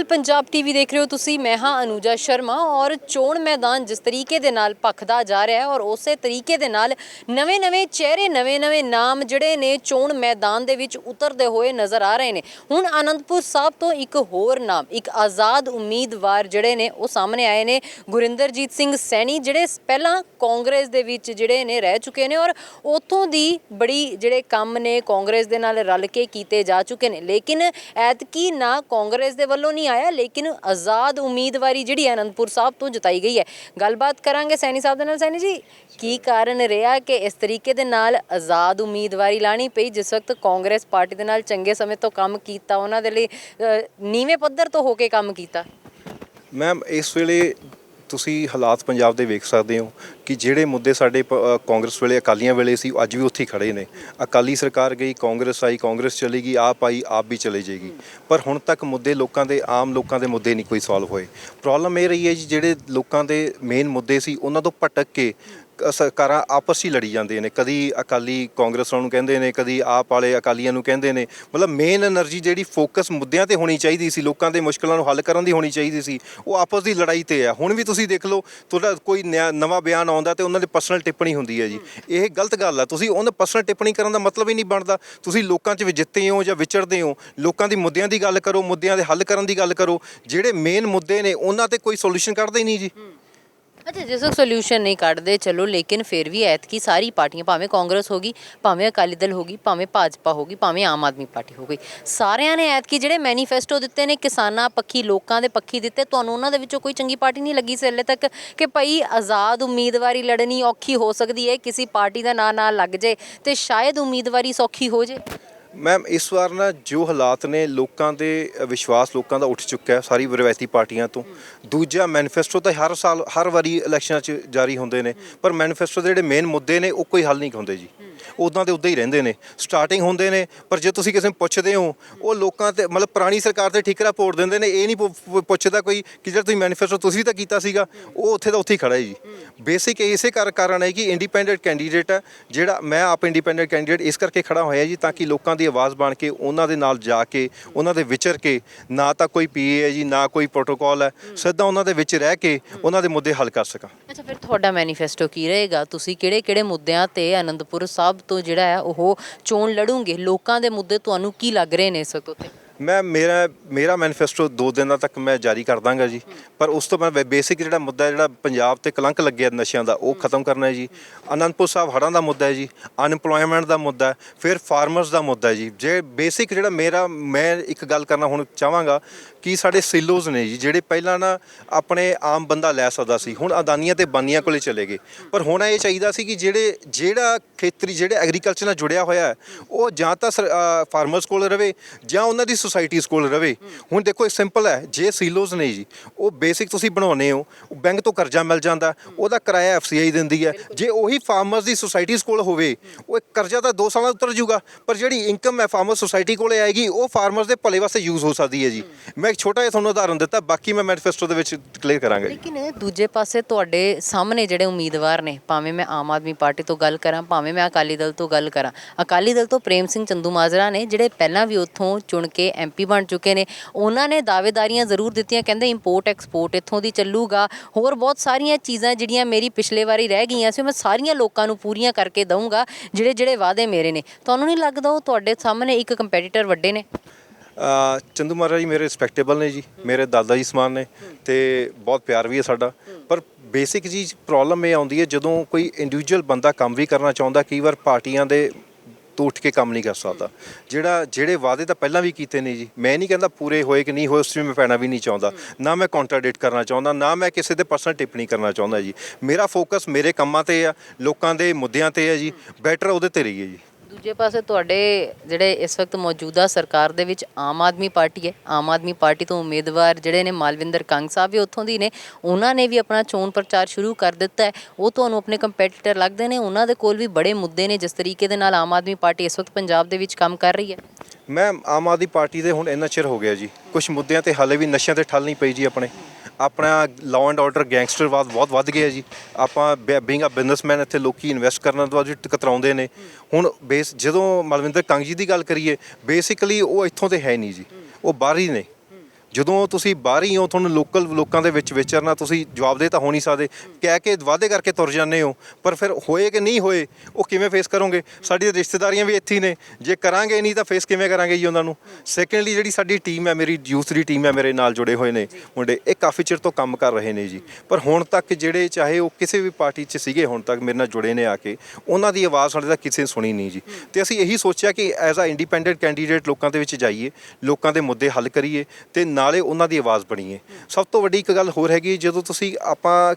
Global Punjab TV ਦੇਖ ਰਹੇ ਹੋ ਤੁਸੀਂ। ਮੈਂ ਹਾਂ ਅਨੂਜਾ ਸ਼ਰਮਾ ਔਰ ਚੋਣ ਮੈਦਾਨ ਜਿਸ ਤਰੀਕੇ ਦੇ ਨਾਲ ਭਖਦਾ ਜਾ ਰਿਹਾ ਹੈ ਔਰ ਉਸੇ ਤਰੀਕੇ ਦੇ ਨਾਲ ਨਵੇਂ-ਨਵੇਂ ਚਿਹਰੇ ਨਵੇਂ-ਨਵੇਂ ਨਾਮ ਜਿਹੜੇ ਨੇ ਚੋਣ ਮੈਦਾਨ ਦੇ ਵਿੱਚ ਉਤਰਦੇ ਹੋਏ ਨਜ਼ਰ ਆ ਰਹੇ ਨੇ। ਹੁਣ ਆਨੰਦਪੁਰ ਸਾਹਿਬ ਤੋਂ ਇੱਕ ਹੋਰ ਨਾਮ, ਇੱਕ ਆਜ਼ਾਦ ਉਮੀਦਵਾਰ ਜਿਹੜੇ ਨੇ ਉਹ ਸਾਹਮਣੇ ਆਏ ਨੇ। ਗੁਰਿੰਦਰਜੀਤ ਸਿੰਘ ਸੈਣੀ ਜਿਹੜੇ ਪਹਿਲਾਂ ਕਾਂਗਰਸ ਦੇ ਵਿੱਚ ਜਿਹੜੇ ਨੇ ਰਹਿ ਚੁੱਕੇ ਨੇ ਔਰ ਉਥੋਂ ਦੀ ਬੜੀ ਜਿਹੜੇ ਕੰਮ ਨੇ ਕਾਂਗਰਸ ਦੇ ਨਾਲ ਰਲ ਕੇ ਕੀਤੇ ਜਾ ਚੁੱਕੇ ਨੇ। ਲੇਕਿਨ ਐਤਕੀ ਨਾ ਕਾਂਗਰਸ ਦੇ ਵੱਲੋਂ ਨਹੀਂ ਆਇਆ, ਲੇਕਿਨ ਆਜ਼ਾਦ ਉਮੀਦਵਾਰੀ ਜਿਹੜੀ ਅਨੰਦਪੁਰ ਸਾਹਿਬ ਤੋਂ ਜਤਾਈ ਗਈ ਹੈ। ਗੱਲਬਾਤ ਕਰਾਂਗੇ ਸੈਣੀ ਸਾਹਿਬ ਦੇ ਨਾਲ। ਸੈਣੀ ਜੀ, ਕੀ ਕਾਰਨ ਰਿਹਾ ਕਿ ਇਸ ਤਰੀਕੇ ਦੇ ਨਾਲ ਆਜ਼ਾਦ ਉਮੀਦਵਾਰੀ ਲਾਣੀ ਪਈ? ਜਿਸ ਵਕਤ ਕਾਂਗਰਸ ਪਾਰਟੀ ਦੇ ਨਾਲ ਚੰਗੇ ਸਮੇਂ ਤੋਂ ਕੰਮ ਕੀਤਾ, ਉਹਨਾਂ ਦੇ ਲਈ ਨੀਵੇਂ ਪੱਧਰ ਤੋਂ ਹੋ ਕੇ ਕੰਮ ਕੀਤਾ। ਮੈਮ, ਇਸ ਵੇਲੇ ਤੁਸੀਂ ਹਾਲਾਤ ਪੰਜਾਬ ਦੇ ਵੇਖ ਸਕਦੇ ਹੋ ਕਿ ਜਿਹੜੇ ਮੁੱਦੇ ਸਾਡੇ ਪ- ਅ, ਕਾਂਗਰਸ ਵੇਲੇ ਅਕਾਲੀਆਂ ਵੇਲੇ ਸੀ ਉਹ ਅੱਜ ਵੀ ਉੱਥੇ ਹੀ ਖੜੇ ਨੇ। ਅਕਾਲੀ ਸਰਕਾਰ ਗਈ ਕਾਂਗਰਸ ਆਈ ਕਾਂਗਰਸ ਚਲੀ ਗਈ ਆਪ ਆਈ ਆਪ ਵੀ ਚਲੇ ਜਾਏਗੀ। ਪਰ ਹੁਣ ਤੱਕ ਮੁੱਦੇ ਲੋਕਾਂ ਦੇ ਆਮ ਲੋਕਾਂ ਦੇ ਮੁੱਦੇ ਨਹੀਂ ਕੋਈ ਸੋਲਵ ਹੋਏ। ਪ੍ਰੋਬਲਮ ਇਹ ਰਹੀ ਹੈ ਜੀ ਜਿਹੜੇ ਲੋਕਾਂ ਦੇ ਮੇਨ ਮੁੱਦੇ ਸੀ ਉਹਨਾਂ ਤੋਂ ਭਟਕ ਕੇ ਸਰਕਾਰਾਂ ਆਪਸ ਹੀ ਲੜੀ ਜਾਂਦੇ ਨੇ, ਕਦੀ ਅਕਾਲੀ ਕਾਂਗਰਸ ਨੂੰ ਕਹਿੰਦੇ ਨੇ, ਕਦੀ ਆਪ ਵਾਲੇ ਅਕਾਲੀਆਂ ਨੂੰ ਕਹਿੰਦੇ ਨੇ। ਮਤਲਬ ਮੇਨ એનર્ਜੀ ਜਿਹੜੀ ਫੋਕਸ ਮੁੱਦਿਆਂ ਤੇ ਹੋਣੀ ਚਾਹੀਦੀ ਸੀ, ਲੋਕਾਂ ਦੇ ਮੁਸ਼ਕਲਾਂ ਨੂੰ ਹੱਲ ਕਰਨ ਦੀ ਹੋਣੀ ਚਾਹੀਦੀ ਸੀ, ਉਹ ਆਪਸ ਦੀ ਲੜਾਈ ਤੇ ਆ। ਹੁਣ ਵੀ ਤੁਸੀਂ ਦੇਖ ਲਓ, ਤੁਹਾਡਾ ਕੋਈ ਨਵਾਂ ਬਿਆਨ ਆਉਂਦਾ ਤੇ ਉਹਨਾਂ ਦੇ ਪਰਸਨਲ ਟਿੱਪਣੀ ਹੁੰਦੀ ਹੈ ਜੀ। ਇਹ ਗਲਤ ਗੱਲ ਆ। ਤੁਸੀਂ ਉਹਨਾਂ ਪਰਸਨਲ ਟਿੱਪਣੀ ਕਰਨ ਦਾ ਮਤਲਬ ਹੀ ਨਹੀਂ ਬਣਦਾ। ਤੁਸੀਂ ਲੋਕਾਂ 'ਚ ਵਿਜਿੱਤੇ ਹੋ ਜਾਂ ਵਿਚਰਦੇ ਹੋ, ਲੋਕਾਂ ਦੀ ਮੁੱਦਿਆਂ ਦੀ ਗੱਲ ਕਰੋ, ਮੁੱਦਿਆਂ ਦੇ ਹੱਲ ਕਰਨ ਦੀ ਗੱਲ ਕਰੋ। ਜਿਹੜੇ ਮੇਨ ਮੁੱਦੇ ਨੇ, ਉਹਨਾਂ ਤੇ ਕੋਈ ਸੋਲੂਸ਼ਨ ਕੱਢਦੇ ਹੀ ਨਹੀਂ ਜੀ। ਅੱਛਾ, ਜਿਸ ਤੱਕ ਸੋਲੂਸ਼ਨ ਨਹੀਂ ਕੱਢਦੇ, ਚਲੋ, ਲੇਕਿਨ ਫਿਰ ਵੀ ਐਤਕੀ ਸਾਰੀ ਪਾਰਟੀਆਂ, ਭਾਵੇਂ ਕਾਂਗਰਸ ਹੋਗੀ ਭਾਵੇਂ ਅਕਾਲੀ ਦਲ ਹੋਗੀ ਭਾਵੇਂ ਭਾਜਪਾ ਹੋਗੀ ਭਾਵੇਂ ਆਮ ਆਦਮੀ ਪਾਰਟੀ ਹੋ ਗਈ, ਸਾਰਿਆਂ ਨੇ ਐਤਕੀ ਜਿਹੜੇ ਮੈਨੀਫੈਸਟੋ ਦਿੱਤੇ ਨੇ, ਕਿਸਾਨਾਂ ਪੱਖੀ, ਲੋਕਾਂ ਦੇ ਪੱਖੀ ਦਿੱਤੇ, ਤੁਹਾਨੂੰ ਉਹਨਾਂ ਦੇ ਵਿੱਚੋਂ ਕੋਈ ਚੰਗੀ ਪਾਰਟੀ ਨਹੀਂ ਲੱਗੀ ਸੀ ਹਲੇ ਤੱਕ ਕਿ ਭਈ ਆਜ਼ਾਦ ਉਮੀਦਵਾਰੀ ਲੜਨੀ ਔਖੀ ਹੋ ਸਕਦੀ ਹੈ ਕਿਸੇ ਪਾਰਟੀ ਦਾ ਨਾਂ ਨਾ ਲੱਗ ਜੇ ਤੇ ਸ਼ਾਇਦ ਉਮੀਦਵਾਰੀ ਸੌਖੀ ਹੋ ਜੇ। ਮੈਮ ਇਸ ਵਾਰ ਨਾ ਜੋ ਹਾਲਾਤ ਨੇ ਲੋਕਾਂ ਦੇ ਵਿਸ਼ਵਾਸ ਲੋਕਾਂ ਦਾ ਉੱਠ ਚੁੱਕਾ ਹੈ ਸਾਰੀ ਰਵਾਇਤੀ ਪਾਰਟੀਆਂ ਤੋਂ। ਦੂਜਾ ਮੈਨੀਫੈਸਟੋ ਤਾਂ ਹਰ ਸਾਲ, ਹਰ ਵਾਰੀ ਇਲੈਕਸ਼ਨਾਂ 'ਚ ਜਾਰੀ ਹੁੰਦੇ ਨੇ। ਪਰ ਮੈਨੀਫੈਸਟੋ ਦੇ ਜਿਹੜੇ ਮੇਨ ਮੁੱਦੇ ਨੇ ਉਹ ਕੋਈ ਹੱਲ ਨਹੀਂ ਹੁੰਦੇ ਜੀ। ਉਦਾਂ ਦੇ ਉਦਾਂ ਹੀ ਰਹਿੰਦੇ ਨੇ ਸਟਾਰਟਿੰਗ ਹੁੰਦੇ ਨੇ, ਪਰ ਜੇ ਤੁਸੀਂ ਕਿਸੇ ਨੂੰ ਪੁੱਛਦੇ ਹੋ, ਉਹ ਲੋਕਾਂ ਤੇ ਮਤਲਬ ਪੁਰਾਣੀ ਸਰਕਾਰ ਤੇ ਠੀਕਰਾ ਪੋੜ ਦਿੰਦੇ ਨੇ, ਇਹ ਨਹੀਂ ਪੁ- ਪੁ- ਪੁੱਛਦਾ ਕੋਈ ਕਿ ਜਿਹੜਾ ਤੁਸੀਂ ਮੈਨੀਫੈਸਟੋ ਤੁਸੀਂ ਤਾਂ ਕੀਤਾ ਸੀਗਾ, ਉਹ ਉੱਥੇ ਦਾ ਉੱਥੇ ਹੀ ਖੜਾ ਹੈ ਜੀ। ਬੇਸਿਕ ਇਸੇ ਕਾਰ, ਕਾਰਨ ਹੈ ਕਿ ਇੰਡੀਪੈਂਡੈਂਟ ਕੈਂਡੀਡੇਟ ਹੈ, ਜਿਹੜਾ ਮੈਂ ਆਪ ਇੰਡੀਪੈਂਡੈਂਟ ਕੈਂਡੀਡੇਟ ਇਸ ਕਰਕੇ ਖੜਾ ਹੋਇਆ ਜੀ, ਤਾਂ ਕਿ ਲੋਕਾਂ ਦੀ ਆਵਾਜ਼ ਬਣ ਕੇ, ਉਹਨਾਂ ਦੇ ਨਾਲ ਜਾ ਕੇ, ਉਹਨਾਂ ਦੇ ਵਿਚਰ ਕੇ, ਨਾ ਤਾਂ ਕੋਈ ਪੀਏ ਹੈ ਜੀ, ਨਾ ਕੋਈ ਪ੍ਰੋਟੋਕਾਲ ਹੈ, ਸਿੱਧਾ ਉਹਨਾਂ ਦੇ ਵਿੱਚ ਰਹਿ ਕੇ, ਉਹਨਾਂ ਦੇ ਮੁੱਦੇ ਹੱਲ ਕਰ ਸਕਾਂ। ਅੱਛਾ, ਫਿਰ ਤੁਹਾਡਾ ਮੈਨੀਫੈਸਟੋ ਕੀ ਰਹੇਗਾ? ਤੁਸੀਂ ਕਿਹੜੇ-ਕਿਹੜੇ ਮੁੱਦਿਆਂ ਤੇ ਅਨੰਦਪੁਰ ਸਾਹਿਬ ਤੋਂ ਜਿਹੜਾ ਹੈ ਉਹ ਚੋਣ ਲੜੋਗੇ। ਲੋਕਾਂ ਦੇ ਮੁੱਦੇ ਤੁਹਾਨੂੰ ਕੀ ਲੱਗ ਰਹੇ ਨੇ ਇਸ ਵਕਤ ਉੱਤੇ? ਮੈਂ, ਮੇਰਾ ਮੇਰਾ ਮੈਨੀਫੈਸਟੋ ਦੋ ਦਿਨਾਂ ਤੱਕ ਮੈਂ ਜਾਰੀ ਕਰ ਦਾਂਗਾ ਜੀ। ਪਰ ਉਸ ਤੋਂ ਬਾਅਦ ਬੇਸਿਕ ਜਿਹੜਾ ਮੁੱਦਾ ਜਿਹੜਾ ਪੰਜਾਬ ਤੇ ਕਲੰਕ ਲੱਗਿਆ ਨਸ਼ਿਆਂ ਦਾ, ਉਹ ਖਤਮ ਕਰਨਾ ਹੈ ਜੀ। ਅਨੰਦਪੁਰ ਸਾਹਿਬ ਹੜ੍ਹਾਂ ਦਾ ਮੁੱਦਾ ਹੈ ਜੀ। ਅਨਪਲੋਇਮੈਂਟ ਦਾ ਮੁੱਦਾ ਹੈ। ਫਿਰ ਫਾਰਮਰਸ ਦਾ ਮੁੱਦਾ ਹੈ ਜੀ। ਜੇ ਬੇਸਿਕ ਜਿਹੜਾ ਮੇਰਾ, ਮੈਂ ਇੱਕ ਗੱਲ ਕਰਨਾ ਹੁਣ ਚਾਹਾਂਗਾ ਕਿ ਸਾਡੇ ਸਿਲੋਜ਼ ਨੇ ਜੀ, ਜਿਹੜੇ ਪਹਿਲਾਂ ਨਾ ਆਪਣੇ ਆਮ ਬੰਦਾ ਲੈ ਸਕਦਾ ਸੀ, ਹੁਣ ਅਦਾਨੀਆਂ ਤੇ ਬਾਨੀਆਂ ਕੋਲੇ ਚਲੇ ਗਏ। ਪਰ ਹੁਣ ਇਹ ਚਾਹੀਦਾ ਸੀ ਕਿ ਜਿਹੜੇ, ਜਿਹੜਾ ਖੇਤਰੀ, ਜਿਹੜੇ ਐਗਰੀਕਲਚਰ ਨਾਲ ਜੁੜਿਆ ਹੋਇਆ ਹੈ, ਉਹ ਜਾਂ ਤਾਂ ਫਾਰਮਰਸ ਕੋਲ ਰਵੇ ਜਾਂ ਉਹਨਾਂ ਦੀ ਸੁਸਾਇਟੀਜ਼ ਕੋਲ ਰਵੇ। ਹੁਣ ਦੇਖੋ, ਇਹ ਸਿੰਪਲ ਹੈ, ਜੇ ਸੀਲੋਜ਼ ਨੇ ਜੀ, ਉਹ ਬੇਸਿਕ ਤੁਸੀਂ ਬਣਾਉਨੇ ਹੋ ਬੈਂਕ ਤੋਂ ਕਰਜ਼ਾ ਮਿਲ ਜਾਂਦਾ, ਉਹਦਾ ਕਿਰਾਇਆ ਐਫਸੀਆਈ ਦਿੰਦੀ ਹੈ। ਜੇ ਉਹੀ ਫਾਰਮਰਸ ਦੀ ਸੁਸਾਇਟੀਜ਼ ਕੋਲ ਹੋਵੇ, ਉਹ ਕਰਜ਼ਾ ਤਾਂ 2 ਸਾਲਾਂ ਉਤਰ ਜਾਊਗਾ ਪਰ ਜਿਹੜੀ ਇਨਕਮ ਹੈ ਫਾਰਮਰ ਸੁਸਾਇਟੀ ਕੋਲੇ ਆਏਗੀ, ਉਹ ਫਾਰਮਰਸ ਦੇ ਭਲੇ ਵਾਸਤੇ ਯੂਜ਼ ਹੋ ਸਕਦੀ ਹੈ ਜੀ। ਮੈਂ ਇੱਕ ਛੋਟਾ ਜਿਹਾ ਤੁਹਾਨੂੰ ਉਦਾਹਰਨ ਦਿੱਤਾ, ਬਾਕੀ ਮੈਂ ਮੈਨੀਫੈਸਟੋ ਦੇ ਵਿੱਚ ਕਲੀਅਰ ਕਰਾਂਗਾ ਜੀ। ਲੇਕਿਨ ਦੂਜੇ ਪਾਸੇ ਤੁਹਾਡੇ ਸਾਹਮਣੇ ਜਿਹੜੇ ਉਮੀਦਵਾਰ ਨੇ, ਭਾਵੇਂ ਮੈਂ ਆਮ ਆਦਮੀ ਪਾਰਟੀ ਤੋਂ ਗੱਲ ਕਰਾਂ, ਭਾਵੇਂ ਮੈਂ ਅਕਾਲੀ ਦਲ ਤੋਂ ਗੱਲ ਕਰਾਂ, ਅਕਾਲੀ ਦਲ ਤੋਂ ਪ੍ਰੇਮ ਸਿੰਘ ਚੰਦੂ ਮਾਜਰਾ ਨੇ ਜਿਹੜੇ ਪਹਿਲਾਂ ਵੀ ਉੱਥੋਂ ਚੁਣ ਕੇ ਐਮਪੀ ਬਣ ਚੁੱਕੇ ਨੇ, ਉਹਨਾਂ ਨੇ ਦਾਅਵੇਦਾਰੀਆਂ ਜ਼ਰੂਰ ਦਿੱਤੀਆਂ, ਕਹਿੰਦੇ ਇੰਪੋਰਟ ਐਕਸਪੋਰਟ ਇੱਥੋਂ ਦੀ ਚੱਲੂਗਾ। ਹੋਰ ਬਹੁਤ ਸਾਰੀਆਂ ਚੀਜ਼ਾਂ ਜਿਹੜੀਆਂ ਮੇਰੀ ਪਿਛਲੇ ਵਾਰੀ ਰਹਿ ਗਈਆਂ ਸੀ, ਉਹ ਮੈਂ ਸਾਰੀਆਂ ਲੋਕਾਂ ਨੂੰ ਪੂਰੀਆਂ ਕਰਕੇ ਦਊਂਗਾ ਜਿਹੜੇ ਜਿਹੜੇ ਵਾਅਦੇ ਮੇਰੇ ਨੇ। ਤੁਹਾਨੂੰ ਨਹੀਂ ਲੱਗਦਾ ਉਹ ਤੁਹਾਡੇ ਸਾਹਮਣੇ ਇੱਕ ਕੰਪੀਟੀਟਰ ਵੱਡੇ ਨੇ? ਅ, ਚੰਦੂ ਮਹਾਰਾਜ ਜੀ ਮੇਰੇ ਰਿਸਪੈਕਟੇਬਲ ਨੇ ਜੀ ਮੇਰੇ ਦਾਦਾ ਜੀ ਸਮਾਨ ਨੇ ਤੇ ਬਹੁਤ ਪਿਆਰ ਵੀ ਹੈ ਸਾਡਾ। ਪਰ ਬੇਸਿਕ ਜੀ ਪ੍ਰੋਬਲਮ ਇਹ ਆਉਂਦੀ ਹੈ ਜਦੋਂ ਕੋਈ ਇੰਡੀਵਿਜੂਅਲ ਬੰਦਾ ਕੰਮ ਵੀ ਕਰਨਾ ਚਾਹੁੰਦਾ ਕਈ ਵਾਰ ਪਾਰਟੀਆਂ ਦੇ ਤੋਂ ਉੱਠ ਕੇ ਕੰਮ ਨਹੀਂ ਕਰ ਸਕਦਾ। ਜਿਹੜਾ ਜਿਹੜੇ ਵਾਅਦੇ ਤਾਂ ਪਹਿਲਾਂ ਵੀ ਕੀਤੇ ਨੇ ਜੀ ਮੈਂ ਨਹੀਂ ਕਹਿੰਦਾ ਪੂਰੇ ਹੋਏ ਕਿ ਨਹੀਂ ਹੋਏ ਉਸ ਵਿੱਚ ਮੈਂ ਪੈਣਾ ਵੀ ਨਹੀਂ ਚਾਹੁੰਦਾ। ਨਾ ਮੈਂ ਕੰਟਰਾਡਿਕਟ ਕਰਨਾ ਚਾਹੁੰਦਾ ਨਾ ਮੈਂ ਕਿਸੇ ਦੇ ਪਰਸਨਲ ਟਿੱਪਣੀ ਕਰਨਾ ਚਾਹੁੰਦਾ ਜੀ। ਮੇਰਾ ਫੋਕਸ ਮੇਰੇ ਕੰਮਾਂ ਤੇ ਆ ਲੋਕਾਂ ਦੇ ਮੁੱਦਿਆਂ ਤੇ ਆ ਜੀ ਬੈਟਰ ਉਹਦੇ ਤੇ ਰਹੀਏ ਜੀ। ਦੂਜੇ ਪਾਸੇ ਤੁਹਾਡੇ ਜਿਹੜੇ ਇਸ ਵਕਤ ਮੌਜੂਦਾ ਸਰਕਾਰ ਦੇ ਵਿੱਚ ਆਮ ਆਦਮੀ ਪਾਰਟੀ ਹੈ, ਆਮ ਆਦਮੀ ਪਾਰਟੀ ਤੋਂ ਉਮੀਦਵਾਰ ਜਿਹੜੇ ਨੇ ਮਾਲਵਿੰਦਰ ਕੰਗ ਸਾਹਿਬ ਵੀ ਉੱਥੋਂ ਦੀ ਨੇ, ਉਹਨਾਂ ਨੇ ਵੀ ਆਪਣਾ ਚੋਣ ਪ੍ਰਚਾਰ ਸ਼ੁਰੂ ਕਰ ਦਿੱਤਾ ਹੈ। ਉਹ ਤੁਹਾਨੂੰ ਆਪਣੇ ਕੰਪੀਟੀਟਰ ਲੱਗਦੇ ਨੇ, ਉਹਨਾਂ ਦੇ ਕੋਲ ਵੀ ਬੜੇ ਮੁੱਦੇ ਨੇ ਜਿਸ ਤਰੀਕੇ ਦੇ ਨਾਲ ਆਮ ਆਦਮੀ ਪਾਰਟੀ ਇਸ ਵਕਤ ਪੰਜਾਬ ਦੇ ਵਿੱਚ ਕੰਮ ਕਰ ਰਹੀ ਹੈ। ਮੈਂ ਆਮ ਆਦਮੀ ਪਾਰਟੀ ਦੇ ਹੁਣ ਇੰਨਾ ਚਿਰ ਹੋ ਗਿਆ ਜੀ। ਕੁਝ ਮੁੱਦਿਆਂ ਤੇ ਹਾਲੇ ਵੀ ਨਸ਼ਿਆਂ ਤੇ ਠੱਲ ਨਹੀਂ ਪਈ ਜੀ ਆਪਣੇ। ਆਪਣਾ ਲਾਅ ਐਂਡ ਆਰਡਰ ਗੈਂਗਸਟਰਵਾਦ ਬਹੁਤ ਵੱਧ ਗਿਆ ਜੀ। ਆਪਾਂ ਬੀਇੰਗ ਅ ਬਿਜ਼ਨਸਮੈਨ ਇੱਥੇ ਲੋਕੀ ਇਨਵੈਸਟ ਕਰਨ ਤੋਂ ਬਾਅਦ ਕਤਰਾਉਂਦੇ ਨੇ। ਹੁਣ ਬੇਸ ਜਦੋਂ ਮਲਵਿੰਦਰ ਕੰਗ ਜੀ ਦੀ ਗੱਲ ਕਰੀਏ ਬੇਸਿਕਲੀ ਉਹ ਇੱਥੋਂ ਦੇ ਹੈ ਨਹੀਂ ਜੀ। ਉਹ ਬਾਹਰ ਹੀ ਨੇ। ਜਦੋਂ ਤੁਸੀਂ ਬਾਹਰ ਹੀ ਹੋ ਤੁਹਾਨੂੰ ਲੋਕਲ ਲੋਕਾਂ ਦੇ ਵਿੱਚ ਵਿਚਰਨਾ, ਤੁਸੀਂ ਜਵਾਬਦੇਹ ਤਾਂ ਹੋ ਨਹੀਂ ਸਕਦੇ। ਕਹਿ ਕੇ ਵਾਅਦੇ ਕਰਕੇ ਤੁਰ ਜਾਂਦੇ ਹੋ। ਪਰ ਫਿਰ ਹੋਏ ਕਿ ਨਹੀਂ ਹੋਏ, ਉਹ ਕਿਵੇਂ ਫੇਸ ਕਰੋਗੇ? ਸਾਡੀ ਰਿਸ਼ਤੇਦਾਰੀਆਂ ਵੀ ਇੱਥੇ ਹੀ ਨੇ। ਜੇ ਕਰਾਂਗੇ ਨਹੀਂ ਤਾਂ ਫੇਸ ਕਿਵੇਂ ਕਰਾਂਗੇ ਜੀ ਉਹਨਾਂ ਨੂੰ? ਸੈਕੰਡਲੀ ਜਿਹੜੀ ਸਾਡੀ ਟੀਮ ਹੈ, ਮੇਰੀ ਯੂਥ ਦੀ ਟੀਮ ਹੈ, ਮੇਰੇ ਨਾਲ ਜੁੜੇ ਹੋਏ ਨੇ ਮੁੰਡੇ, ਇਹ ਕਾਫੀ ਚਿਰ ਤੋਂ ਕੰਮ ਕਰ ਰਹੇ ਨੇ ਜੀ। ਪਰ ਹੁਣ ਤੱਕ ਜਿਹੜੇ, ਚਾਹੇ ਉਹ ਕਿਸੇ ਵੀ ਪਾਰਟੀ 'ਚ ਸੀਗੇ, ਹੁਣ ਤੱਕ ਮੇਰੇ ਨਾਲ ਜੁੜੇ ਨੇ ਆ ਕੇ, ਉਹਨਾਂ ਦੀ ਆਵਾਜ਼ ਸਾਡੇ ਤੱਕ ਕਿਸੇ ਨੇ ਸੁਣੀ ਨਹੀਂ ਜੀ। ਤੇ ਅਸੀਂ ਇਹੀ ਸੋਚਿਆ ਕਿ ਐਜ਼ ਅ ਇੰਡੀਪੈਂਡੈਂਟ ਕੈਂਡੀਡੇਟ ਲੋਕਾਂ ਦੇ ਵਿੱਚ ਜਾਈਏ, ਲੋਕਾਂ ਦੇ ਮੁੱਦੇ ਹੱਲ ਕਰੀਏ ਤੇ ਨਾਲੇ ਉਹਨਾਂ ਦੀ ਆਵਾਜ਼ ਬਣੀਏ ਸਭ ਤੋਂ ਵੱਡੀ ਇੱਕ ਗੱਲ ਹੋਰ ਹੈਗੀ, ਜਦੋਂ ਤੁਸੀਂ ਆਪਾਂ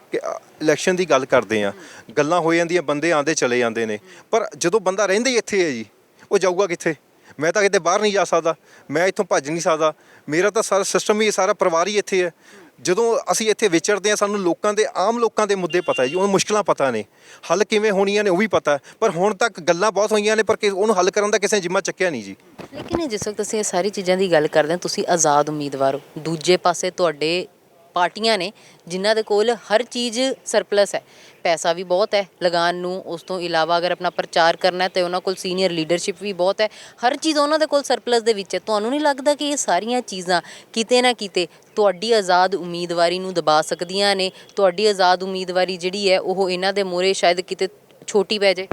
ਇਲੈਕਸ਼ਨ ਦੀ ਗੱਲ ਕਰਦੇ ਆ, ਗੱਲਾਂ ਹੋ ਜਾਂਦੀਆਂ, ਬੰਦੇ ਆਂਦੇ ਚਲੇ ਜਾਂਦੇ ਨੇ। ਪਰ ਜਦੋਂ ਬੰਦਾ ਰਹਿੰਦਾ ਹੀ ਇੱਥੇ ਹੈ ਜੀ, ਉਹ ਜਾਊਗਾ ਕਿੱਥੇ? ਮੈਂ ਤਾਂ ਕਿਤੇ ਬਾਹਰ ਨਹੀਂ ਜਾ ਸਕਦਾ, ਮੈਂ ਇੱਥੋਂ ਭੱਜ ਨਹੀਂ ਸਕਦਾ। ਮੇਰਾ ਤਾਂ ਸਾਰਾ ਸਿਸਟਮ ਹੀ, ਸਾਰਾ ਪਰਿਵਾਰ ਹੀ ਇੱਥੇ ਹੈ। ਜਦੋਂ ਅਸੀਂ ਇੱਥੇ ਵਿਚਰਦੇ ਆ ਸਾਨੂੰ ਲੋਕਾਂ ਦੇ, ਆਮ ਲੋਕਾਂ ਦੇ ਮੁੱਦੇ ਪਤਾ ਹੈ ਜੀ, ਉਹਨਾਂ ਮੁਸ਼ਕਲਾਂ ਪਤਾ ਨੇ। ਹੱਲ ਕਿਵੇਂ ਹੋਣੀਆਂ ਨੇ ਉਹ ਵੀ ਪਤਾ ਪਰ ਹੁਣ ਤੱਕ ਗੱਲਾਂ ਬਹੁਤ ਹੋਈਆਂ ਨੇ, ਪਰ ਕਿ ਉਹਨੂੰ ਹੱਲ ਕਰਨ ਦਾ ਕਿਸੇ ਨੇ ਜਿੰਮਾ ਚੱਕਿਆ ਨਹੀਂ ਜੀ। ਲੇਕਿਨ ਜਿਸ ਵਕਤ ਅਸੀਂ ਇਹ ਸਾਰੀ ਚੀਜ਼ਾਂ ਦੀ ਗੱਲ ਕਰਦੇ ਹਾਂ, ਤੁਸੀਂ ਆਜ਼ਾਦ ਉਮੀਦਵਾਰ ਹੋ। ਦੂਜੇ ਪਾਸੇ ਤੁਹਾਡੇ ਪਾਰਟੀਆਂ ਨੇ ਜਿਨ੍ਹਾਂ ਦੇ ਕੋਲ ਹਰ ਚੀਜ਼ ਸਰਪਲਸ ਹੈ। ਪੈਸਾ ਵੀ ਬਹੁਤ ਹੈ ਲਗਾਨ ਨੂੰ ਉਸ ਤੋਂ ਇਲਾਵਾ ਅਗਰ ਆਪਣਾ ਪ੍ਰਚਾਰ ਕਰਨਾ ਹੈ ਤੇ ਉਹਨਾਂ ਕੋਲ ਸੀਨੀਅਰ ਲੀਡਰਸ਼ਿਪ ਵੀ ਬਹੁਤ ਹੈ। ਹਰ ਚੀਜ਼ ਉਹਨਾਂ ਦੇ ਕੋਲ ਸਰਪਲਸ ਦੇ ਵਿੱਚ ਹੈ। ਤੁਹਾਨੂੰ ਨਹੀਂ ਲੱਗਦਾ ਕਿ ਇਹ ਸਾਰੀਆਂ ਚੀਜ਼ਾਂ ਕਿਤੇ ਨਾ ਕਿਤੇ ਤੁਹਾਡੀ ਆਜ਼ਾਦ ਉਮੀਦਵਾਰੀ ਨੂੰ ਦਬਾ ਸਕਦੀਆਂ ਨੇ? ਤੁਹਾਡੀ ਆਜ਼ਾਦ ਉਮੀਦਵਾਰੀ ਜਿਹੜੀ ਹੈ ਉਹ ਇਹਨਾਂ ਦੇ ਮੋਰੇ ਸ਼ਾਇਦ ਕਿਤੇ ਛੋਟੀ ਪੈ ਜਾਏ?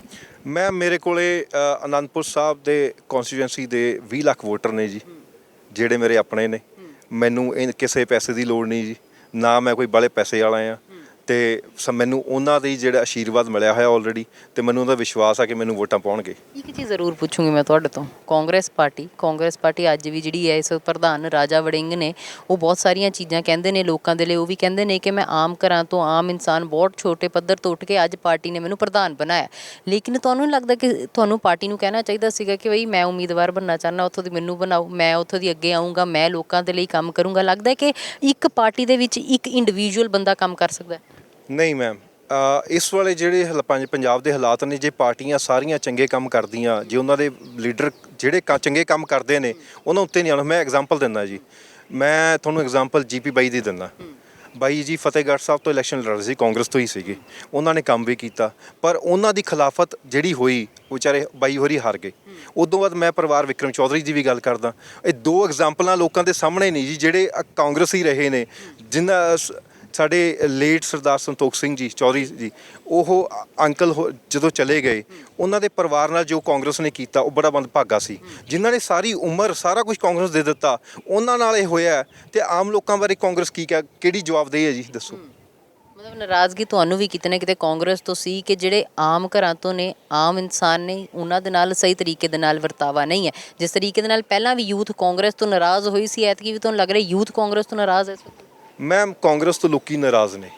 ਮੈਂ ਮੇਰੇ ਕੋਲੇ ਅਨੰਦਪੁਰ ਸਾਹਿਬ ਦੇ ਕਨਸਟੀਟੂਐਂਸੀ ਦੇ 20 ਲੱਖ ਵੋਟਰ ਨੇ ਜੀ ਜਿਹੜੇ ਮੇਰੇ ਆਪਣੇ ਨੇ। ਮੈਨੂੰ ਇਹ ਕਿਸੇ ਪੈਸੇ ਦੀ ਲੋੜ ਨਹੀਂ ਜੀ। ਨਾ ਮੈਂ ਕੋਈ ਬਾਲੇ ਪੈਸੇ ਵਾਲਾ ਆ ਤੇ ਸ- ਮੈਨੂੰ ਉਹਨਾਂ ਦੀ ਜਿਹੜਾ ਆਸ਼ੀਰਵਾਦ ਮਿਲਿਆ ਹੋਇਆ ਆਲਰੇਡੀ ਤੇ ਮੈਨੂੰ ਉਹਦਾ ਵਿਸ਼ਵਾਸ ਆ ਕਿ ਮੈਨੂੰ ਵੋਟਾਂ ਪਾਉਣਗੇ। ਇੱਕ ਚੀਜ਼ ਜ਼ਰੂਰ ਪੁੱਛੂੰਗੀ ਮੈਂ ਤੁਹਾਡੇ ਤੋਂ। ਕਾਂਗਰਸ ਪਾਰਟੀ ਕਾਂਗਰਸ ਪਾਰਟੀ ਅੱਜ ਵੀ ਜਿਹੜੀ ਹੈ, ਇਸ ਪ੍ਰਧਾਨ ਰਾਜਾ ਵੜਿੰਗ ਨੇ, ਉਹ ਬਹੁਤ ਸਾਰੀਆਂ ਚੀਜ਼ਾਂ ਕਹਿੰਦੇ ਨੇ ਲੋਕਾਂ ਦੇ ਲਈ। ਉਹ ਵੀ ਕਹਿੰਦੇ ਨੇ ਕਿ ਮੈਂ ਆਮ ਘਰਾਂ ਤੋਂ ਆਮ ਇਨਸਾਨ, ਬਹੁਤ ਛੋਟੇ ਪੱਧਰ ਤੋਂ ਉੱਠ ਕੇ ਅੱਜ ਪਾਰਟੀ ਨੇ ਮੈਨੂੰ ਪ੍ਰਧਾਨ ਬਣਾਇਆ। ਲੇਕਿਨ ਤੁਹਾਨੂੰ ਨਹੀਂ ਲੱਗਦਾ ਕਿ ਤੁਹਾਨੂੰ ਪਾਰਟੀ ਨੂੰ ਕਹਿਣਾ ਚਾਹੀਦਾ ਸੀਗਾ ਕਿ ਬਈ ਮੈਂ ਉਮੀਦਵਾਰ ਬਣਨਾ ਚਾਹੁੰਦਾ, ਉੱਥੋਂ ਦੀ ਮੈਨੂੰ ਬਣਾਓ, ਮੈਂ ਉੱਥੋਂ ਦੀ ਅੱਗੇ ਆਉਂਗਾ ਮੈਂ ਲੋਕਾਂ ਦੇ ਲਈ ਕੰਮ ਕਰੂੰਗਾ? ਲੱਗਦਾ ਹੈ ਕਿ ਇੱਕ ਪਾਰਟੀ ਦੇ ਵਿੱਚ ਇੱਕ ਇੰਡੀਵਿਜੂਅਲ ਬੰਦਾ ਕੰਮ ਕਰ ਸਕਦਾ ਹੈ? ਨਹੀਂ ਮੈਮ ਇਸ ਵਾਲੇ ਜਿਹੜੇ ਹਲ- ਪੰਜਾਬ ਦੇ ਹਾਲਾਤ ਨੇ ਜੇ ਪਾਰਟੀਆਂ ਸਾਰੀਆਂ ਚੰਗੇ ਕੰਮ ਕਰਦੀਆਂ ਜੇ ਉਹਨਾਂ ਦੇ ਲੀਡਰ ਜਿਹੜੇ ਕ- ਚੰਗੇ ਕੰਮ ਕਰਦੇ ਨੇ ਉਹਨਾਂ ਉੱਤੇ ਨਹੀਂ ਆਉਣਾ। ਮੈਂ ਐਗਜ਼ਾਮਪਲ ਦਿੰਦਾ ਜੀ। ਮੈਂ ਤੁਹਾਨੂੰ ਐਗਜ਼ਾਮਪਲ ਜੀਪੀ ਬਾਈ ਦੀ ਦਿੰਦਾ। ਬਾਈ ਜੀ ਫਤਿਹਗੜ੍ਹ ਸਾਹਿਬ ਤੋਂ ਇਲੈਕਸ਼ਨ ਲੜ ਰਹੇ ਸੀ ਕਾਂਗਰਸ ਤੋਂ ਹੀ ਸੀਗੇ। ਉਹਨਾਂ ਨੇ ਕੰਮ ਵੀ ਕੀਤਾ। ਪਰ ਉਹਨਾਂ ਦੀ ਖਿਲਾਫਤ ਜਿਹੜੀ ਹੋਈ ਉਹ ਵਿਚਾਰੇ ਬਾਈ ਹੋਰੀ ਹਾਰ ਗਏ। ਉਦੋਂ ਬਾਅਦ ਮੈਂ ਪਰਿਵਾਰ ਵਿਕਰਮ ਚੌਧਰੀ ਦੀ ਵੀ ਗੱਲ ਕਰਦਾ। ਇਹ ਦੋ ਐਗਜ਼ਾਮਪਲਾਂ ਲੋਕਾਂ ਦੇ ਸਾਹਮਣੇ ਨਹੀਂ ਜੀ ਜਿਹੜੇ ਅ, ਕਾਂਗਰਸੀ ਰਹੇ ਨੇ ਜਿਨ੍ਹਾਂ ਸ- ਸਾਡੇ ਲੇਟ ਸਰਦਾਰ ਸੰਤੋਖ ਸਿੰਘ ਜੀ, ਚੌਧਰੀ ਜੀ, ਉਹ ਅੰਕਲ ਹੋ- ਜਦੋਂ ਚਲੇ ਗਏ, ਉਹਨਾਂ ਦੇ ਪਰਿਵਾਰ ਨਾਲ ਜੋ ਕਾਂਗਰਸ ਨੇ ਕੀਤਾ, ਉਹ ਬੜਾ ਭਾਗਾ ਸੀ। ਜਿਨ੍ਹਾਂ ਨੇ ਸਾਰੀ ਉਮਰ ਸਾਰਾ ਕੁਝ ਕਾਂਗਰਸ ਦੇ ਦਿੱਤਾ, ਉਹਨਾਂ ਨਾਲ ਇਹ ਹੋਇਆ ਹੈ ਤੇ ਆਮ ਲੋਕਾਂ ਬਾਰੇ ਕਾਂਗਰਸ ਕੀ ਕਹਿ- ਕਿਹੜੀ ਜਵਾਬਦੇਹੀ ਹੈ ਜੀ, ਦੱਸੋ। ਮਤਲਬ ਨਾਰਾਜ਼ਗੀ ਤੁਹਾਨੂੰ ਵੀ ਕਿਤੇ ਨਾ ਕਿਤੇ ਕਾਂਗਰਸ ਤੋਂ ਸੀ ਕਿ ਜਿਹੜੇ ਆਮ ਘਰਾਂ ਤੋਂ ਨੇ, ਆਮ ਇਨਸਾਨ ਨੇ, ਉਹਨਾਂ ਦੇ ਨਾਲ ਸਹੀ ਤਰੀਕੇ ਦੇ ਨਾਲ ਵਰਤਾਵਾ ਨਹੀਂ ਹੈ। ਜਿਸ ਤਰੀਕੇ ਦੇ ਨਾਲ ਪਹਿਲਾਂ ਵੀ ਯੂਥ ਕਾਂਗਰਸ ਤੋਂ ਨਾਰਾਜ਼ ਹੋਈ ਸੀ, ਐਤਕੀ ਵੀ ਤੁਹਾਨੂੰ ਲੱਗ ਰਿਹਾ ਯੂਥ ਕਾਂਗਰਸ ਤੋਂ ਨਾਰਾਜ਼ ਹੈ ਇਸ ਵਕਤ? ਮੈਮ ਕਾਂਗਰਸ ਤੋਂ ਲੋਕੀ ਨਾਰਾਜ਼ ਨੇ।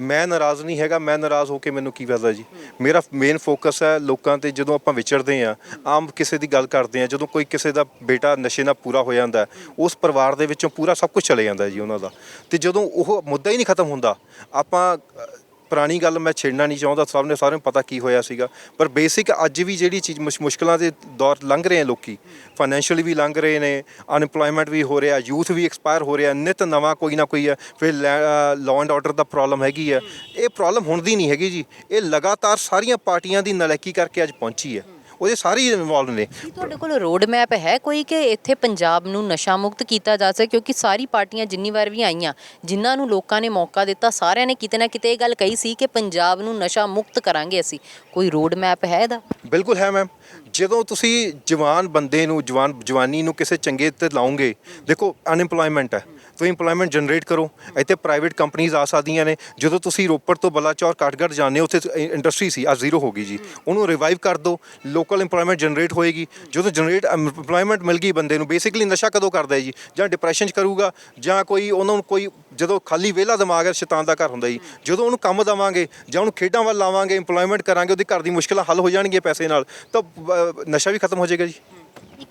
ਮੈਂ ਨਾਰਾਜ਼ ਨਹੀਂ ਹੈਗਾ, ਮੈਂ ਨਾਰਾਜ਼ ਹੋ ਕੇ ਮੈਨੂੰ ਕੀ ਫਾਇਦਾ ਜੀ? ਮੇਰਾ ਮੇਨ ਫੋਕਸ ਹੈ ਲੋਕਾਂ ਤੇ ਜਦੋਂ ਆਪਾਂ ਵਿਚਰਦੇ ਆ ਆਮ ਕਿਸੇ ਦੀ ਗੱਲ ਕਰਦੇ ਆ ਜਦੋਂ ਕੋਈ ਕਿਸੇ ਦਾ ਬੇਟਾ ਨਸ਼ੇ ਨਾਲ ਪੂਰਾ ਹੋ ਜਾਂਦਾ ਉਸ ਪਰਿਵਾਰ ਦੇ ਵਿੱਚੋਂ ਪੂਰਾ ਸਭ ਕੁਝ ਚਲੇ ਜਾਂਦਾ ਜੀ ਉਹਨਾਂ ਦਾ। ਤੇ ਜਦੋਂ ਉਹ ਮੁੱਦਾ ਹੀ ਨਹੀਂ ਖਤਮ ਹੁੰਦਾ, ਆਪਾਂ ਪੁਰਾਣੀ ਗੱਲ ਮੈਂ ਛੇੜਨਾ ਨਹੀਂ ਚਾਹੁੰਦਾ, ਸਭ ਨੇ ਸਾਰਿਆਂ ਨੂੰ ਪਤਾ ਕੀ ਹੋਇਆ ਸੀਗਾ। ਪਰ ਬੇਸਿਕ ਅੱਜ ਵੀ ਜਿਹੜੀ ਚੀਜ਼ ਮੁਸ਼- ਮੁਸ਼ਕਲਾਂ ਦੇ ਦੌਰ ਲੰਘ ਰਹੇ ਆ ਲੋਕੀ ਫਾਈਨੈਂਸ਼ੀਅਲੀ ਵੀ ਲੰਘ ਰਹੇ ਨੇ ਅਨਪਲੋਇਮੈਂਟ ਵੀ ਹੋ ਰਿਹਾ ਯੂਥ ਵੀ ਐਕਸਪਾਇਰ ਹੋ ਰਿਹਾ, ਨਿਤ ਨਵਾਂ ਕੋਈ ਨਾ ਕੋਈ ਹੈ, ਫਿਰ ਲਾਅ ਐਂਡ ਆਰਡਰ ਦਾ ਪ੍ਰੋਬਲਮ ਹੈਗੀ ਹੈ। ਇਹ ਪ੍ਰੋਬਲਮ ਹੁਣ ਦੀ ਨਹੀਂ ਹੈਗੀ ਜੀ, ਇਹ ਲਗਾਤਾਰ ਸਾਰੀਆਂ ਪਾਰਟੀਆਂ ਦੀ ਨਲਾਇਕੀ ਕਰਕੇ ਅੱਜ ਪਹੁੰਚੀ ਹੈ। ਉਹਦੇ ਸਾਰੇ ਇਨਵੋਲਵ ਨੇ। ਕੀ ਤੁਹਾਡੇ ਕੋਲ ਰੋਡ ਮੈਪ ਹੈ ਕੋਈ ਕਿ ਇੱਥੇ ਪੰਜਾਬ ਨੂੰ ਨਸ਼ਾ ਮੁਕਤ ਕੀਤਾ ਜਾ ਸਕੇ? ਕਿਉਂਕਿ ਸਾਰੀ ਪਾਰਟੀਆਂ ਜਿੰਨੀ ਵਾਰ ਵੀ ਆਈਆਂ ਜਿਨ੍ਹਾਂ ਨੂੰ ਲੋਕਾਂ ਨੇ ਮੌਕਾ ਦਿੱਤਾ ਸਾਰਿਆਂ ਨੇ ਕਿਤੇ ਨਾ ਕਿਤੇ ਇਹ ਗੱਲ ਕਹੀ ਸੀ ਕਿ ਪੰਜਾਬ ਨੂੰ ਨਸ਼ਾ ਮੁਕਤ ਕਰਾਂਗੇ ਅਸੀਂ। ਕੋਈ ਰੋਡ ਮੈਪ ਹੈ ਇਹਦਾ? ਬਿਲਕੁਲ ਹੈ ਮੈਮ ਜਦੋਂ ਤੁਸੀਂ ਜਵਾਨ ਬੰਦੇ ਨੂੰ ਜਵਾਨ ਜਵਾਨੀ ਨੂੰ ਕਿਸੇ ਚੰਗੇ ਤੇ ਲਾਉਂਗੇ ਦੇਖੋ ਅਨਇੰਪਲੋਇਮੈਂਟ ਹੈ। ਤੁਸੀਂ ਇੰਪਲੋਇਮੈਂਟ ਜਨਰੇਟ ਕਰੋ। ਇੱਥੇ ਪ੍ਰਾਈਵੇਟ ਕੰਪਨੀਆਂ ਆ ਸਕਦੀਆਂ ਨੇ। ਜਦੋਂ ਤੁਸੀਂ ਰੋਪੜ ਤੋਂ ਬਲਾਚੌਰ, ਕਾਠਗੜ੍ਹ ਜਾਂਦੇ ਹੋ, ਉੱਥੇ ਇੰਡਸਟਰੀ ਸੀ ਆ ਜ਼ੀਰੋ ਹੋ ਗਈ ਜੀ। ਉਹਨੂੰ ਰਿਵਾਈਵ ਕਰ ਦਿਓ। ਲੋਕਲ ਇੰਪਲੋਇਮੈਂਟ ਜਨਰੇਟ ਹੋਏਗੀ। ਜਦੋਂ ਜਨਰੇਟ ਇੰਪਲੋਇਮੈਂਟ ਮਿਲ ਗਈ ਬੰਦੇ ਨੂੰ ਬੇਸਿਕਲੀ ਨਸ਼ਾ ਕਦੋਂ ਕਰਦਾ ਹੈ ਜੀ? ਜਾਂ ਡਿਪਰੈਸ਼ਨ 'ਚ ਕਰੂਗਾ, ਜਾਂ ਕੋਈ ਉਹਨਾਂ ਨੂੰ ਕੋਈ, ਜਦੋਂ ਖਾਲੀ ਵਿਹਲਾ ਦਿਮਾਗ ਹੈ, ਸ਼ੈਤਾਨ ਦਾ ਘਰ ਹੁੰਦਾ ਜੀ। ਜਦੋਂ ਉਹਨੂੰ ਕੰਮ ਦੇਵਾਂਗੇ, ਜਾਂ ਉਹਨੂੰ ਖੇਡਾਂ ਵੱਲ ਲਾਵਾਂਗੇ ਇੰਪਲੋਇਮੈਂਟ ਕਰਾਂਗੇ, ਉਹਦੇ ਘਰ ਦੀ ਮੁਸ਼ਕਲਾਂ ਹੱਲ ਹੋ ਜਾਣਗੀਆਂ ਪੈਸੇ ਨਾਲ, ਤਾਂ ਨਸ਼ਾ ਵੀ ਖਤਮ ਹੋ ਜਾਏਗਾ ਜੀ।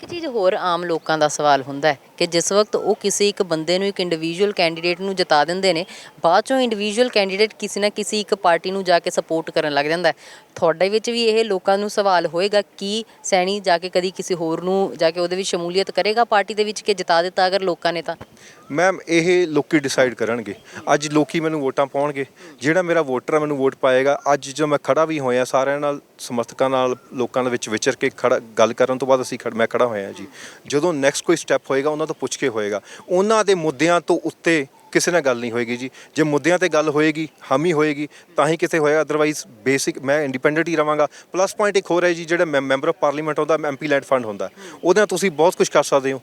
ਇੱਕ ਚੀਜ਼ ਹੋਰ ਆਮ ਲੋਕਾਂ ਦਾ ਸਵਾਲ ਹੁੰਦਾ ਹੈ ਕਿ ਜਿਸ ਵਕਤ ਉਹ ਕਿਸੇ ਇੱਕ ਬੰਦੇ ਨੂੰ ਇੱਕ ਇੰਡੀਵਿਜੂਅਲ ਕੈਂਡੀਡੇਟ ਨੂੰ ਜਿਤਾ ਦਿੰਦੇ ਨੇ, ਬਾਅਦ ਚੋਂ ਇੰਡੀਵਿਜੂਅਲ ਕੈਂਡੀਡੇਟ ਕਿਸੇ ਨਾ ਕਿਸੇ ਇੱਕ ਪਾਰਟੀ ਨੂੰ ਜਾ ਕੇ ਸਪੋਰਟ ਕਰਨ ਲੱਗ ਜਾਂਦਾ ਹੈ। ਤੁਹਾਡੇ ਵਿੱਚ ਵੀ ਇਹ ਲੋਕਾਂ ਨੂੰ ਸਵਾਲ ਹੋਏਗਾ ਕਿ ਸੈਣੀ ਜਾ ਕੇ ਕਦੀ ਕਿਸੇ ਹੋਰ ਨੂੰ ਜਾ ਕੇ ਉਹਦੇ ਵਿੱਚ ਸ਼ਮੂਲੀਅਤ ਕਰੇਗਾ ਪਾਰਟੀ ਦੇ ਵਿੱਚ ਕਿ ਜਿਤਾ ਦਿੱਤਾ ਅਗਰ ਲੋਕਾਂ ਨੇ ਤਾਂ? ਮੈਮ ਇਹ ਲੋਕੀ ਡਿਸਾਈਡ ਕਰਨਗੇ। ਅੱਜ ਲੋਕੀ ਮੈਨੂੰ ਵੋਟਾਂ ਪਾਉਣਗੇ। ਜਿਹੜਾ ਮੇਰਾ ਵੋਟਰ ਹੈ ਮੈਨੂੰ ਵੋਟ ਪਾਏਗਾ। ਅੱਜ ਜੋ ਮੈਂ ਖੜਾ ਵੀ ਹੋਇਆ, ਸਾਰਿਆਂ ਨਾਲ ਸਮਰਥਕਾਂ ਨਾਲ ਲੋਕਾਂ ਦੇ ਵਿੱਚ ਵਿਚਰ ਕੇ ਖੜਾ ਗੱਲ ਕਰਨ ਤੋਂ ਬਾਅਦ ਅਸੀਂ ਖੜ- ਮੈਂ ਖੜਾ ਹੋਇਆ ਜੀ। ਜਦੋਂ ਨੈਕਸਟ ਕੋਈ ਸਟੈਪ ਹੋਏਗਾ ਉਹਨਾਂ ਉਹਨਾਂ ਤੋਂ ਪੁੱਛ ਕੇ ਹੋਏਗਾ। ਉਹਨਾਂ ਦੇ ਮੁੱਦਿਆਂ ਤੋਂ ਉੱਤੇ ਕਿਸੇ ਨਾਲ ਗੱਲ ਨਹੀਂ ਹੋਏਗੀ ਜੀ। ਜੇ ਮੁੱਦਿਆਂ ਤੇ ਗੱਲ ਹੋਏਗੀ ਹਾਮੀ ਹੋਏਗੀ ਤਾਂ ਹੀ ਕਿਤੇ ਹੋਏਗਾ। ਅਦਰਵਾਈਜ਼ ਬੇਸਿਕ ਮੈਂ ਇੰਡੀਪੈਂਡੈਂਟ ਹੀ ਰਵਾਂਗਾ। ਪਲੱਸ ਪੁਆਇੰਟ ਇੱਕ ਹੋਰ ਹੈ ਜੀ ਜਿਹੜਾ ਮੈਂਬਰ ਆਫ ਪਾਰਲੀਮੈਂਟ ਹੁੰਦਾ ਐਮਪੀ ਲੈਡ ਫੰਡ ਹੁੰਦਾ। ਉਹਦੇ ਨਾਲ ਤੁਸੀਂ ਬਹੁਤ ਕੁਝ ਕਰ ਸਕਦੇ ਹੋ।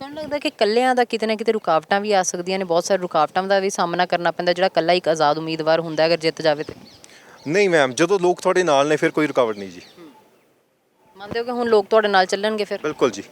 ਤੁਹਾਨੂੰ ਲੱਗਦਾ ਕਿ ਕੱਲਿਆਂ ਦਾ ਕਿਤੇ ਨਾ ਕਿਤੇ ਰੁਕਾਵਟਾਂ ਵੀ ਆ ਸਕਦੀਆਂ ਨੇ। ਬਹੁਤ ਸਾਰੇ ਰੁਕਾਵਟਾਂ ਦਾ ਵੀ ਸਾਹਮਣਾ ਕਰਨਾ ਪੈਂਦਾ ਜਿਹੜਾ ਕੱਲਾ ਇੱਕ ਆਜ਼ਾਦ ਉਮੀਦਵਾਰ ਹੁੰਦਾ ਅਗਰ ਜਿੱਤ ਜਾਵੇ ਤੇ। ਨਹੀਂ ਮੈਮ ਜਦੋਂ ਲੋਕ ਤੁਹਾਡੇ ਨਾਲ ਨੇ ਫਿਰ ਕੋਈ ਰੁਕਾਵਟ ਨਹੀਂ ਜੀ। ਮੰਨਦੇ ਹੋ ਕਿ ਹੁਣ ਲੋਕ ਤੁਹਾਡੇ ਨਾਲ ਚੱਲਣਗੇ ਫਿਰ? ਬਿਲਕੁਲ ਜੀ।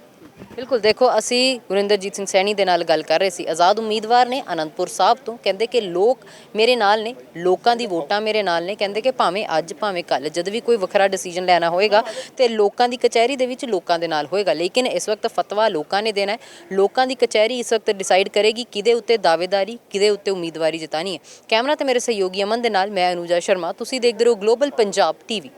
ਬਿਲਕੁਲ ਦੇਖੋ ਅਸੀਂ ਗੁਰਿੰਦਰਜੀਤ ਸਿੰਘ ਸੈਣੀ ਦੇ ਨਾਲ ਗੱਲ ਕਰ ਰਹੇ ਸੀ। ਆਜ਼ਾਦ ਉਮੀਦਵਾਰ ਨੇ ਅਨੰਦਪੁਰ ਸਾਹਿਬ ਤੋਂ। ਕਹਿੰਦੇ ਕਿ ਲੋਕ ਮੇਰੇ ਨਾਲ ਨੇ ਲੋਕਾਂ ਦੀ ਵੋਟਾਂ ਮੇਰੇ ਨਾਲ ਨੇ। ਕਹਿੰਦੇ ਕਿ ਭਾਵੇਂ ਅੱਜ ਭਾਵੇਂ ਕੱਲ ਜਦ ਵੀ ਕੋਈ ਵੱਖਰਾ ਡਿਸੀਜਨ ਲੈਣਾ ਹੋਏਗਾ ਤੇ ਲੋਕਾਂ ਦੀ ਕਚਹਿਰੀ ਦੇ ਵਿੱਚ ਲੋਕਾਂ ਦੇ ਨਾਲ ਹੋਏਗਾ। ਲੇਕਿਨ ਇਸ ਵਕਤ ਫਤਵਾ ਲੋਕਾਂ ਨੇ ਦੇਣਾ ਹੈ। ਲੋਕਾਂ ਦੀ ਕਚਹਿਰੀ ਇਸ ਵਕਤ ਡਿਸਾਈਡ ਕਰੇਗੀ ਕਿਹਦੇ ਉੱਤੇ ਦਾਅਵੇਦਾਰੀ ਕਿਹਦੇ ਉੱਤੇ ਉਮੀਦਵਾਰੀ ਜਿਤਾਣੀ ਹੈ। ਕੈਮਰਾ ਤੇ ਮੇਰੇ ਸਹਿਯੋਗੀ ਅਮਨ ਦੇ ਨਾਲ ਮੈਂ ਅਨੂਜਾ ਸ਼ਰਮਾ। ਤੁਸੀਂ ਦੇਖਦੇ ਰਹੋ ਗਲੋਬਲ ਪੰਜਾਬ ਟੀਵੀ